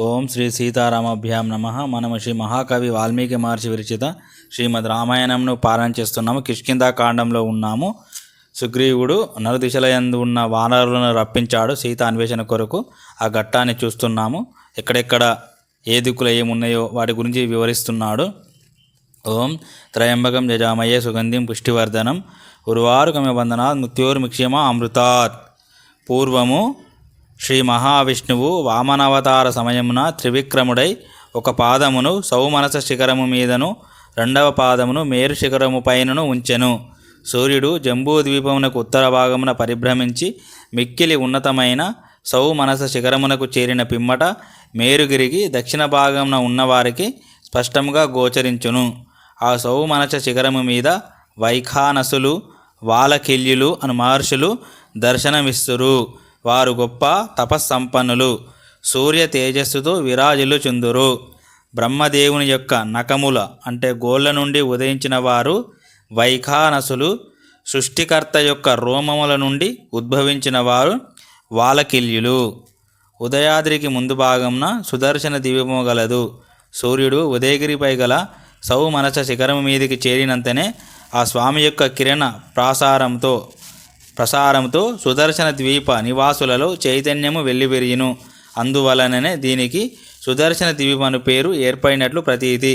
ఓం శ్రీ సీతారామభ్యాం నమ. మనము శ్రీ మహాకవి వాల్మీకి మహర్షి విరచిత శ్రీమద్ రామాయణంను పారాయణ చేస్తున్నాము. కిష్కిందా కాండంలో ఉన్నాము. సుగ్రీవుడు నలుదిశల యందు ఉన్న వానరులను రప్పించాడు సీత అన్వేషణ కొరకు. ఆ ఘట్టాన్ని చూస్తున్నాము. ఎక్కడెక్కడ ఏ దిక్కులు ఏమున్నాయో వాటి గురించి వివరిస్తున్నాడు. ఓం త్రయంబకం జజామయే సుగంధిం పుష్టివర్ధనం. ఉర్వారుకమ బంధనాత్ మృత్యోర్మిక్షేమ అమృతాత్. పూర్వము శ్రీ మహావిష్ణువు వామనావతార సమయమున త్రివిక్రముడై ఒక పాదమును సౌమనస శిఖరము మీదను రెండవ పాదమును మేరు శిఖరము పైనను ఉంచెను. సూర్యుడు జంబూద్వీపమునకు ఉత్తర భాగమున పరిభ్రమించి మిక్కిలి ఉన్నతమైన సౌమనస శిఖరమునకు చేరిన పిమ్మట మేరుగిరికి దక్షిణ భాగమున ఉన్నవారికి స్పష్టముగా గోచరించును. ఆ సౌమనస శిఖరము మీద వైఖానసులు వాలకిల్యులు అను మహర్షులు దర్శనమిస్తురు. వారు గొప్ప తపస్సంపన్నులు. సూర్య తేజస్సుతో విరాజులు చెందురు బ్రహ్మదేవుని యొక్క నకముల అంటే గోళ్ళ నుండి ఉదయించిన వారు వైఖానసులు. సృష్టికర్త యొక్క రోమముల నుండి ఉద్భవించిన వారు వాలకిల్యులు. ఉదయాద్రికి ముందు భాగంన సుదర్శన దివ్యము గలదు. సూర్యుడు ఉదయగిరిపై గల సౌమనస శిఖరం మీదికి చేరినంతనే ఆ స్వామి యొక్క కిరణ ప్రాసారంతో ప్రసారంతో సుదర్శన ద్వీప నివాసులలో చైతన్యము వెల్లివిరియును అందువలననే దీనికి సుదర్శన ద్వీపం అను పేరు ఏర్పడినట్లు ప్రతీతి.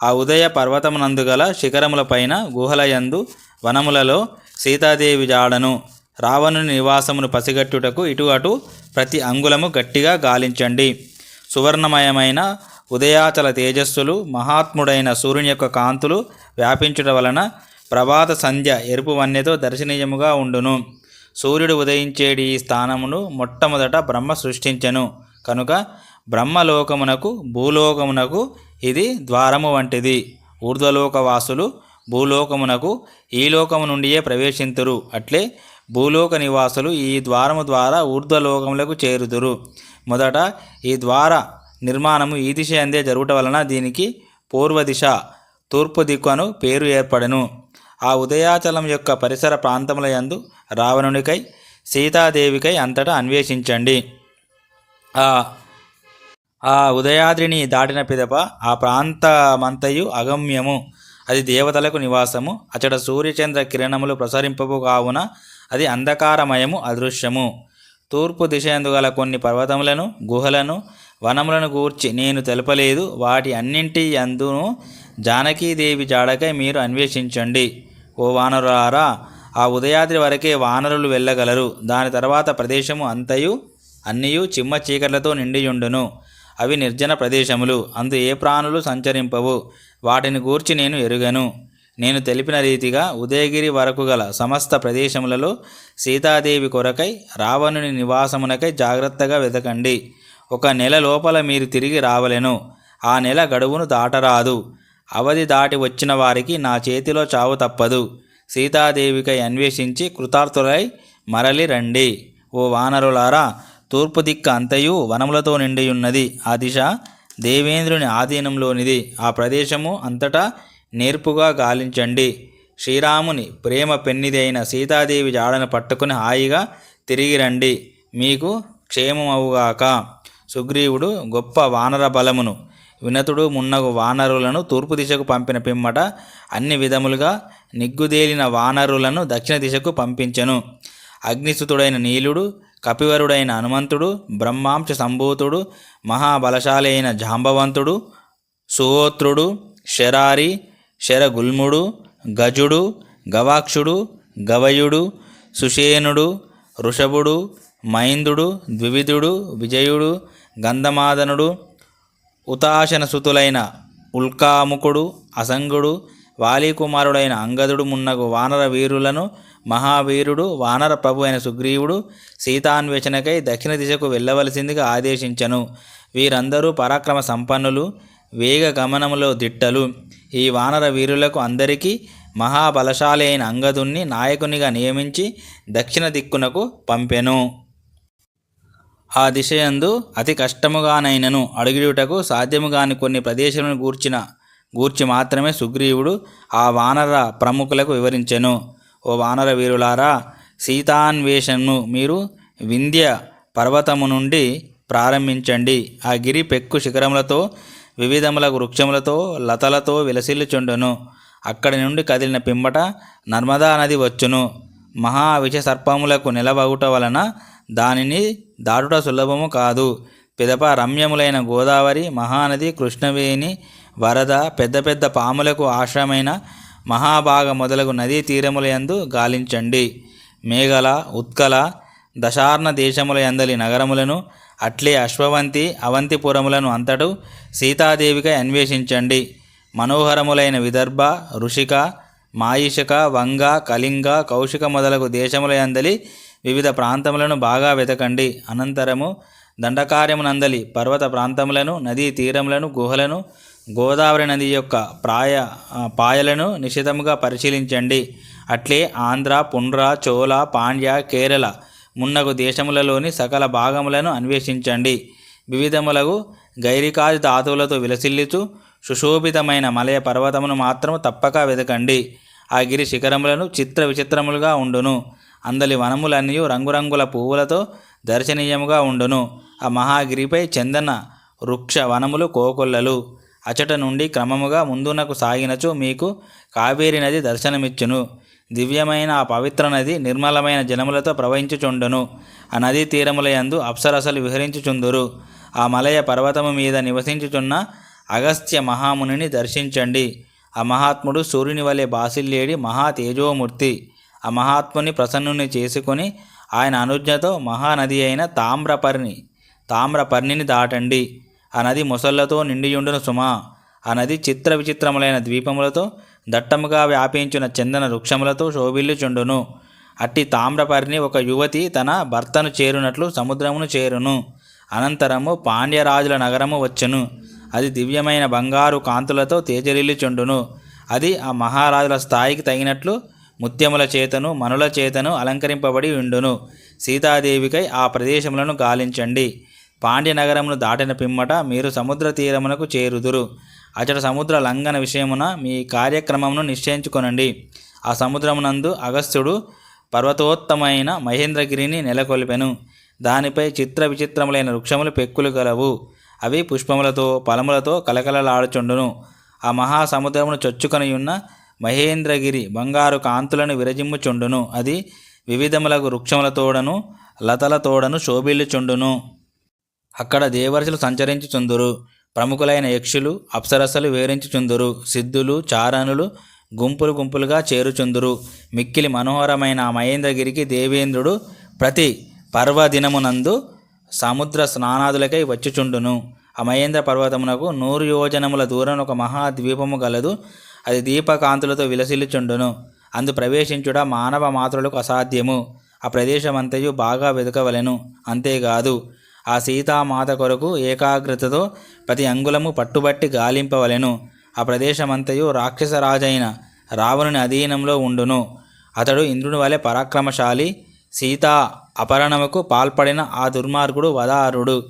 ఆ ఉదయ పర్వతమునందు గల శిఖరములపైన గుహలయందు వనములలో సీతాదేవి జాడను రావణుని నివాసమును పసిగట్టుటకు ఇటు అటు ప్రతి అంగుళము గట్టిగా గాలించండి. సువర్ణమయమైన ఉదయాచల తేజస్సులు మహాత్ముడైన సూర్యుని యొక్క కాంతులు వ్యాపించుట వలన ప్రభాత సంధ్య ఎరుపు వన్యతో దర్శనీయముగా ఉండును. సూర్యుడు ఉదయించేడి ఈ స్థానమును మొట్టమొదట బ్రహ్మ సృష్టించెను. కనుక బ్రహ్మలోకమునకు భూలోకమునకు ఇది ద్వారము వంటిది. ఊర్ధ్వలోకవాసులు భూలోకమునకు ఈ లోకము నుండియే ప్రవేశింతురు. అట్లే భూలోక నివాసులు ఈ ద్వారము ద్వారా ఊర్ధ్వలోకములకు చేరుదురు. మొదట ఈ ద్వార నిర్మాణము ఈ దిశ అందే జరుగుట వలన దీనికి పూర్వ దిశ తూర్పు దిక్కు అను పేరు ఏర్పడను. ఆ ఉదయాచలం యొక్క పరిసర ప్రాంతముల యందు రావణునికై సీతాదేవికై అంతటా అన్వేషించండి. ఆ ఆ ఉదయాద్రిని దాటిన పిదప ఆ ప్రాంతమంతయు అగమ్యము. అది దేవతలకు నివాసము. అచట సూర్యచంద్ర కిరణములు ప్రసరింపవు కావున అది అంధకారమయము అదృశ్యము. తూర్పు దిశ గల కొన్ని పర్వతములను గుహలను వనములను గూర్చి నేను తెలపలేదు. వాటి అన్నింటి అందును జానకీదేవి జాడకై మీరు అన్వేషించండి. ఓ వానరులారా ఆ ఉదయాద్రి వరకే వానరులు వెళ్ళగలరు. దాని తర్వాత ప్రదేశము అంతయు అన్నియు చిమ్మ చీకట్లతో నిండియుండును. అవి నిర్జన ప్రదేశములు. అందు ఏ ప్రాణులు సంచరింపవు. వాటిని గూర్చి నేను ఎరుగను. నేను తెలిపిన రీతిగా ఉదయగిరి వరకు గల సమస్త ప్రదేశములలో సీతాదేవి కొరకై రావణుని నివాసమునకై జాగ్రత్తగా వెతకండి ఒక నెల లోపల మీరు తిరిగి రావలెను. ఆ నెల గడువును దాటరాదు. అవధి దాటి వచ్చిన వారికి నా చేతిలో చావు తప్పదు. సీతాదేవికై అన్వేషించి కృతార్థులై మరలి రండి. ఓ వానరులారా తూర్పు దిక్క అంతయు వనములతో నిండియున్నది. ఆ దిశ దేవేంద్రుని ఆధీనంలోనిది. ఆ ప్రదేశము అంతటా నేర్పుగా గాలించండి. శ్రీరాముని ప్రేమ పెన్నిదైన సీతాదేవి జాడను పట్టుకుని హాయిగా తిరిగి రండి. మీకు క్షేమమవుగాక. సుగ్రీవుడు గొప్ప వానర బలమును వినతుడు మున్నగు వానరులను తూర్పు దిశకు పంపిన పిమ్మట అన్ని విధములుగా నిగ్గుదేలిన వానరులను దక్షిణ దిశకు పంపించెను. అగ్నిసుతుడైన నీలుడు కపివరుడైన హనుమంతుడు బ్రహ్మాంశ సంభూతుడు మహాబలశాలి అయిన జాంబవంతుడు సుహోత్రుడు శరారి శరగుల్ముడు గజుడు గవాక్షుడు గవయుడు సుషేనుడు వృషభుడు మైందుడు ద్వివిధుడు విజయుడు గంధమాదనుడు ఉతాశనసుతులైన ఉల్కాముకుడు అసంగుడు వాలీకుమారుడైన అంగదుడు మున్నగు వానర వీరులను మహావీరుడు వానర ప్రభు అయిన సుగ్రీవుడు సీతాన్వేషణకై దక్షిణ దిశకు వెళ్ళవలసిందిగా ఆదేశించను. వీరందరూ పరాక్రమ సంపన్నులు వేగ గమనములో దిట్టలు. ఈ వానర వీరులకు అందరికీ మహాబలశాలి అయిన అంగదుణ్ణి నాయకునిగా నియమించి దక్షిణ దిక్కునకు పంపెను. ఆ దిశయందు అతి కష్టముగానైనను అడుగుటకు సాధ్యముగాని కొన్ని ప్రదేశములను గూర్చిన గూర్చి మాత్రమే సుగ్రీవుడు ఆ వానర ప్రముఖులకు వివరించెను. ఓ వానర వీరులారా సీతాన్వేషణను మీరు వింధ్య పర్వతము నుండి ప్రారంభించండి. ఆ గిరి పెక్కు శిఖరములతో వివిధముల వృక్షములతో లతలతో విలసిల్లుచుండును. అక్కడి నుండి కదిలిన పిమ్మట నర్మదా నది వచ్చును. మహావిష సర్పములకు నిలవగుట వలన దానిని దాటుట సులభము కాదు. పిదప రమ్యములైన గోదావరి మహానది కృష్ణవేణి వరద పెద్ద పెద్ద పాములకు ఆశ్రమైన మహాభాగ మొదలగు నదీ తీరములయందు గాలించండి. మేఘల ఉత్కల దశార్ణ దేశముల యందలి నగరములను అట్లే అశ్వవంతి అవంతిపురములను అంతటు సీతాదేవికై అన్వేషించండి. మనోహరములైన విదర్భ ఋషిక మాయిషక వంగ కళింగ కౌశిక మొదలగు దేశముల యందలి వివిధ ప్రాంతములను బాగా వెతకండి. అనంతరము దండకార్యమునందలి పర్వత ప్రాంతములను నదీ తీరములను గుహలను గోదావరి నది యొక్క ప్రాయ పాయలను నిశితముగా పరిశీలించండి. అట్లే ఆంధ్ర పుండ్ర చోళ పాండ్య కేరళ మున్నగు దేశములలోని సకల భాగములను అన్వేషించండి. వివిధములగు గైరికాది ధాతువులతో విలసిల్లుతూ సుశోభితమైన మలయ పర్వతమును మాత్రము తప్పక వెతకండి ఆ గిరి శిఖరములను చిత్ర విచిత్రములుగా ఉండును. అందలి వనములన్నీ రంగురంగుల పువ్వులతో దర్శనీయముగా ఉండును. ఆ మహాగిరిపై చందన వృక్ష వనములు కోకొల్లలు. అచట నుండి క్రమముగా ముందునకు సాగినచు మీకు కావేరి నది దర్శనమిచ్చును. దివ్యమైన ఆ పవిత్ర నది నిర్మలమైన జలములతో ప్రవహించుచుండును. ఆ నదీ తీరముల యందు అప్సరసలు విహరించుచుందురు. ఆ మలయ పర్వతము మీద నివసించుచున్న అగస్త్య మహామునిని దర్శించండి. ఆ మహాత్ముడు సూర్యుని వలె బాసిల్లేడి మహా తేజోమూర్తి. ఆ మహాత్ముని ప్రసన్నుని చేసుకొని ఆయన అనుజ్ఞతో మహానది అయిన తామ్రపర్ణి తామ్రపర్ణిని దాటండి. ఆ నది ముసళ్ళతో నిండియుండును సుమా. ఆ నది చిత్ర విచిత్రములైన ద్వీపములతో దట్టముగా వ్యాపించిన చందన వృక్షములతో శోభిల్లుచుండును. అట్టి తామ్రపర్ణి ఒక యువతి తన భర్తను చేరునట్లు సముద్రమును చేరును. అనంతరము పాండ్యరాజుల నగరము వచ్చును. అది దివ్యమైన బంగారు కాంతులతో తేజరిల్లుచుండును అది ఆ మహారాజుల స్థాయికి తగినట్లు ముత్యముల చేతను మనుల చేతను అలంకరింపబడి ఉండును. సీతాదేవికై ఆ ప్రదేశములను గాలించండి. పాండ్యనగరమును దాటిన పిమ్మట మీరు సముద్ర తీరమునకు చేరుదురు. అచట సముద్ర లంఘన విషయమున మీ కార్యక్రమమును నిశ్చయించుకొనండి. ఆ సముద్రమునందు అగస్త్యుడు పర్వతోత్తమైన మహేంద్రగిరిని నెలకొల్పెను. దానిపై చిత్ర విచిత్రములైన వృక్షములు పెక్కులు గలవు. అవి పుష్పములతో ఫలములతో కలకలలాడుచుండును. ఆ మహాసముద్రమును చొచ్చుకొని ఉన్న మహేంద్రగిరి బంగారు కాంతులను విరజిమ్ముచుండును అది వివిధములకు వృక్షములతోడను లతలతోడను శోభిల్లుచుండును అక్కడ దేవర్షులు సంచరించుచుందురు ప్రముఖులైన యక్షులు అప్సరసలు వేరించుచుందురు సిద్ధులు చారణులు గుంపులు గుంపులుగా చేరుచుందురు. మిక్కిలి మనోహరమైన ఆ మహేంద్రగిరికి దేవేంద్రుడు ప్రతి పర్వదినమునందు సముద్ర స్నానాదులకై వచ్చుచుండును. ఆ మహేంద్ర పర్వతమునకు నూరు యోజనముల దూరం ఒక మహాద్వీపము గలదు. అది దీపకాంతులతో విలసిల్లుచుండును. అందు ప్రవేశించుట మానవ మాతృలకు అసాధ్యము. ఆ ప్రదేశమంతయు బాగా వెతకవలెను అంతేకాదు ఆ సీతామాత కొరకు ఏకాగ్రతతో ప్రతి అంగుళము పట్టుబట్టి గాలింపవలెను. ఆ ప్రదేశమంతయు రాక్షసరాజైన రావణుని అధీనంలో ఉండును. అతడు ఇంద్రుని వలె పరాక్రమశాలి. సీతా అపహరణముకు పాల్పడిన ఆ దుర్మార్గుడు వదారుడు.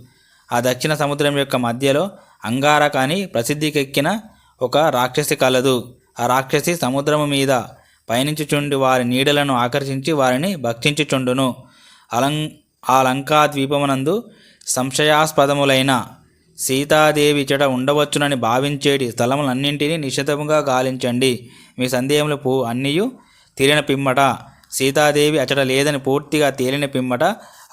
ఆ దక్షిణ సముద్రం యొక్క మధ్యలో అంగారక అని ప్రసిద్ధికెక్కిన ఒక రాక్షసి కలదు. ఆ రాక్షసి సముద్రము మీద పయనించుచుండి వారి నీడలను ఆకర్షించి వారిని భక్షించుచుండును. అలం ఆ లంకా ద్వీపమునందు సంశయాస్పదములైన సీతాదేవి చెట ఉండవచ్చునని భావించేటి స్థలములన్నింటినీ నిశ్చితముగా గాలించండి. మీ సందేహములు పూ అన్నీయు తీరిన పిమ్మట. సీతాదేవి అచట లేదని పూర్తిగా తేలిన పిమ్మట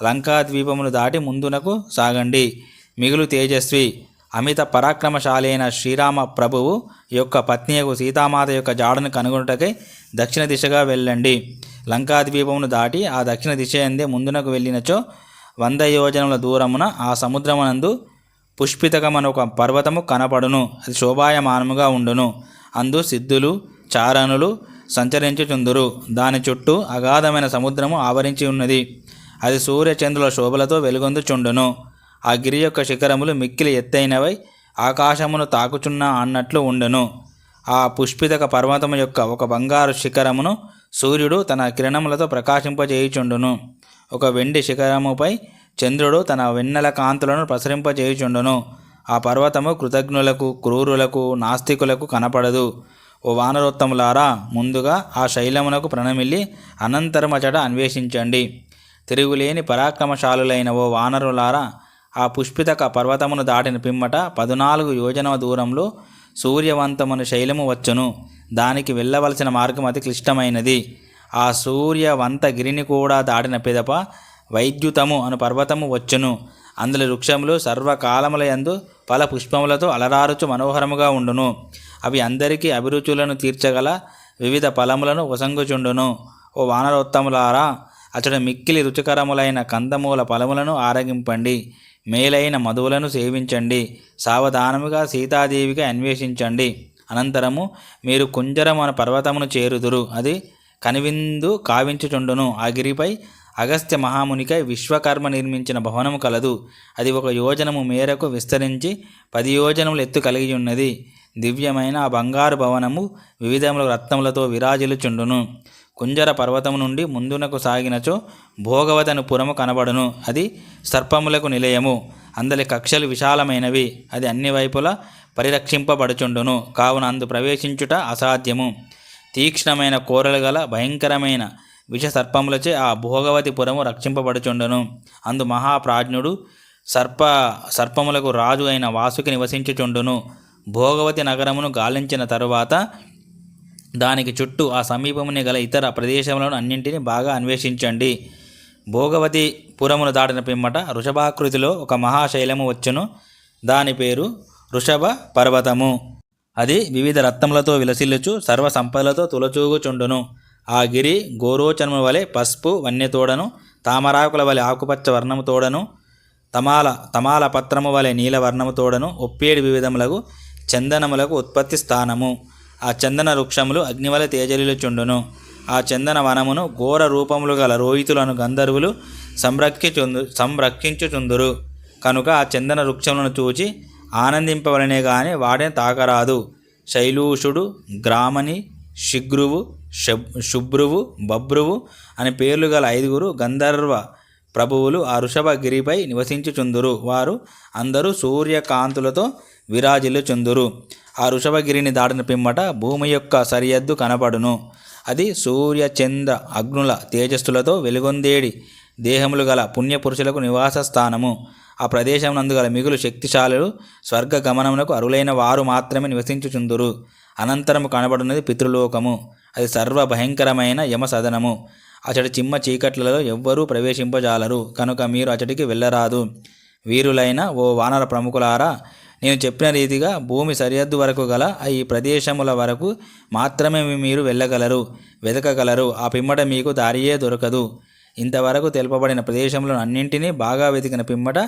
లంకా ద్వీపమును దాటి ముందునకు సాగండి. మిగులు తేజస్వి. అమిత పరాక్రమశాలి అయిన శ్రీరామ ప్రభువు యొక్క పత్నియకు సీతామాత యొక్క జాడను కనుగొనుటకై దక్షిణ దిశగా వెళ్ళండి. లంకాద్వీపమును దాటి ఆ దక్షిణ దిశ ఎందే ముందునకు వెళ్ళినచో వంద యోజనముల దూరమున ఆ సముద్రమునందు పుష్పితకమన ఒక పర్వతము కనపడును. అది శోభాయమానముగా ఉండును. అందు సిద్ధులు చారణులు సంచరించుచుందురు. దాని చుట్టూ అగాధమైన సముద్రము ఆవరించి ఉన్నది. అది సూర్యచంద్రుల శోభలతో వెలుగొందుచుండును. ఆ గిరి యొక్క శిఖరములు మిక్కిలి ఎత్తైనవై ఆకాశమును తాకుచున్నా అన్నట్లు ఉండెను. ఆ పుష్పితక పర్వతము యొక్క ఒక బంగారు శిఖరమును సూర్యుడు తన కిరణములతో ప్రకాశింపజేయుచుండును. ఒక వెండి శిఖరముపై చంద్రుడు తన వెన్నెల కాంతులను ప్రసరింపజేయుచుండును. ఆ పర్వతము కృతజ్ఞులకు క్రూరులకు నాస్తికులకు కనపడదు. ఓ వానరోత్తములారా ముందుగా ఆ శైలమునకు ప్రణమిల్లి అనంతరమచట అన్వేషించండి. తిరుగులేని పరాక్రమశాలులైన ఓ వానరులారా ఆ పుష్పితక పర్వతమును దాటిన పిమ్మట పదునాలుగు యోజన దూరంలో సూర్యవంతమును శైలము వచ్చును. దానికి వెళ్ళవలసిన మార్గం అతి క్లిష్టమైనది. ఆ సూర్యవంత గిరిని కూడా దాటిన పిదప వైద్యుతము అను పర్వతము వచ్చును. అందులో వృక్షములు సర్వకాలములయందు పల పుష్పములతో అలరారుచు మనోహరముగా ఉండును. అవి అందరికీ అభిరుచులను తీర్చగల వివిధ ఫలములను వసంగుచుండును. ఓ వానరోత్తములారా అతడు మిక్కిలి రుచికరములైన కందమూల ఫలములను ఆరగింపండి. మేలైన మధువులను సేవించండి. సావధానముగా సీతాదేవిగా అన్వేషించండి. అనంతరము మీరు కుంజరమన అనే పర్వతమును చేరుదురు. అది కనివిందు కావించుచుండును. ఆ గిరిపై అగస్త్య మహామునికై విశ్వకర్మ నిర్మించిన భవనము కలదు. అది ఒక యోజనము మేరకు విస్తరించి పది యోజనములు ఎత్తు కలిగి ఉన్నది దివ్యమైన ఆ బంగారు భవనము వివిధముల రత్నములతో విరాజిల్లుచుండును. కుంజర పర్వతము నుండి ముందునకు సాగినచో భోగవతను పురము కనబడును. అది సర్పములకు నిలయము. అందలి కక్షలు విశాలమైనవి. అది అన్ని వైపులా పరిరక్షింపబడుచుండును. కావున అందు ప్రవేశించుట అసాధ్యము. తీక్ష్ణమైన కోరలు గల భయంకరమైన విష సర్పములచే ఆ భోగవతి పురము రక్షింపబడుచుండును. అందు మహాప్రాజ్ఞుడు సర్ప సర్పములకు రాజు అయిన వాసుకి నివసించుచుండును. భోగవతి నగరమును గాలించిన తరువాత దానికి చుట్టూ ఆ సమీపమునే గల ఇతర ప్రదేశములను అన్నింటినీ బాగా అన్వేషించండి. భోగవతి పురమును దాటిన పిమ్మట వృషభాకృతిలో ఒక మహాశైలము వచ్చును. దాని పేరు వృషభ పర్వతము. అది వివిధ రత్నములతో విలసిల్లుచు సర్వ సంపదలతో తులచూగుచుండును. ఆ గిరి గోరోచనము వలె పసుపు వన్యతోడను తామరాకుల వలె ఆకుపచ్చ వర్ణము తోడను తమాల తమాల పత్రము వలె నీల వర్ణము తోడను వివిధములకు చందనములకు ఉత్పత్తి స్థానము. ఆ చందన వృక్షములు అగ్నివల తేజలిలుచుండును ఆ చందన వనమును ఘోర రూపములు గల రోహితులను గంధర్వులు సంరక్షించు సంరక్షించుచుందురు. కనుక ఆ చందన వృక్షములను చూచి ఆనందింపవలనే గాని వాటిని తాకరాదు. శైలూషుడు గ్రామని శిగ్రువు శబ్ శుభ్రువు బభ్రువు అని పేర్లు గల ఐదుగురు గంధర్వ ప్రభువులు ఆ గిరిపై నివసించుచుందురు. వారు అందరూ సూర్యకాంతులతో విరాజిల్లుచుందురు. ఆ వృషభగిరిని దాటిన పిమ్మట భూమి యొక్క సరిహద్దు కనపడును. అది సూర్య చంద్ర అగ్నుల తేజస్సులతో వెలుగొందేడి దేహములు గల పుణ్యపురుషులకు నివాస స్థానము ఆ ప్రదేశం నందు గల మిగులు శక్తిశాలులు స్వర్గ గమనమునకు అరులైన వారు మాత్రమే నివసించుచుందురు. అనంతరము కనబడున్నది పితృలోకము. అది సర్వ భయంకరమైన యమ సదనము అతడి చిమ్మ చీకట్లలో ఎవ్వరూ ప్రవేశింపజాలరు. కనుక మీరు అతడికి వెళ్ళరాదు. వీరులైన ఓ వానర ప్రముఖులారా నేను చెప్పిన రీతిగా భూమి సరిహద్దు వరకు గల ఈ ప్రదేశముల వరకు మాత్రమే మీరు వెళ్ళగలరు వెతకగలరు. ఆ పిమ్మట మీకు దారియే దొరకదు. ఇంతవరకు తెలుపబడిన ప్రదేశములను అన్నింటినీ బాగా వెతికిన పిమ్మట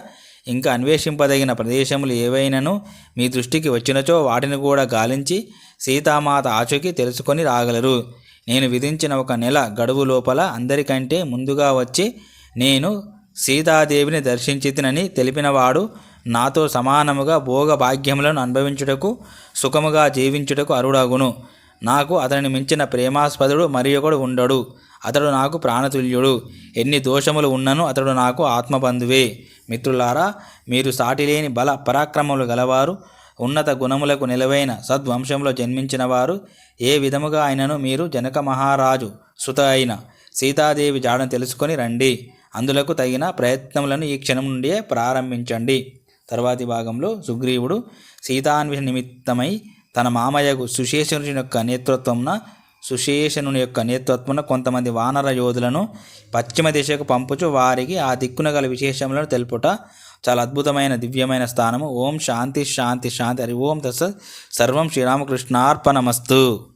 ఇంకా అన్వేషింపదగిన ప్రదేశములు ఏవైనాను మీ దృష్టికి వచ్చినచో వాటిని కూడా గాలించి సీతామాత ఆచూకీ తెలుసుకొని రాగలరు. నేను విధించిన ఒక నెల గడువు లోపల అందరికంటే ముందుగా వచ్చి నేను సీతాదేవిని దర్శించితినని తెలిపినవాడు నాతో సమానముగా భోగ భాగ్యములను అనుభవించుటకు సుఖముగా జీవించుటకు అరుడాగును. నాకు అతనిని మించిన ప్రేమాస్పదుడు మరి ఒకడు ఉండడు. అతడు నాకు ప్రాణతుల్యుడు. ఎన్ని దోషములు ఉన్నను అతడు నాకు ఆత్మబంధువే. మిత్రులారా మీరు సాటిలేని బల పరాక్రమములు గలవారు. ఉన్నత గుణములకు నిలవైన సద్వంశంలో జన్మించిన వారు ఏ విధముగా ఆయనను మీరు జనక మహారాజు సుత అయిన సీతాదేవి జాడను తెలుసుకొని రండి. అందులకు తగిన ప్రయత్నములను ఈ క్షణం నుండియే ప్రారంభించండి. తర్వాతి భాగంలో సుగ్రీవుడు సీతాన్వేషణ నిమిత్తమై తన మామయ్యకు సుశేషనుని యొక్క నేతృత్వంన సుశేషనుని యొక్క నేతృత్వమున కొంతమంది వానర యోధులను పశ్చిమ దిశకు పంపుచు వారికి ఆ దిక్కున గల విశేషములను తెలుపుట చాలా అద్భుతమైన దివ్యమైన స్థానము. ఓం శాంతి శాంతి శాంతి. హరి ఓం తస సర్వం శ్రీరామకృష్ణార్పణమస్తు.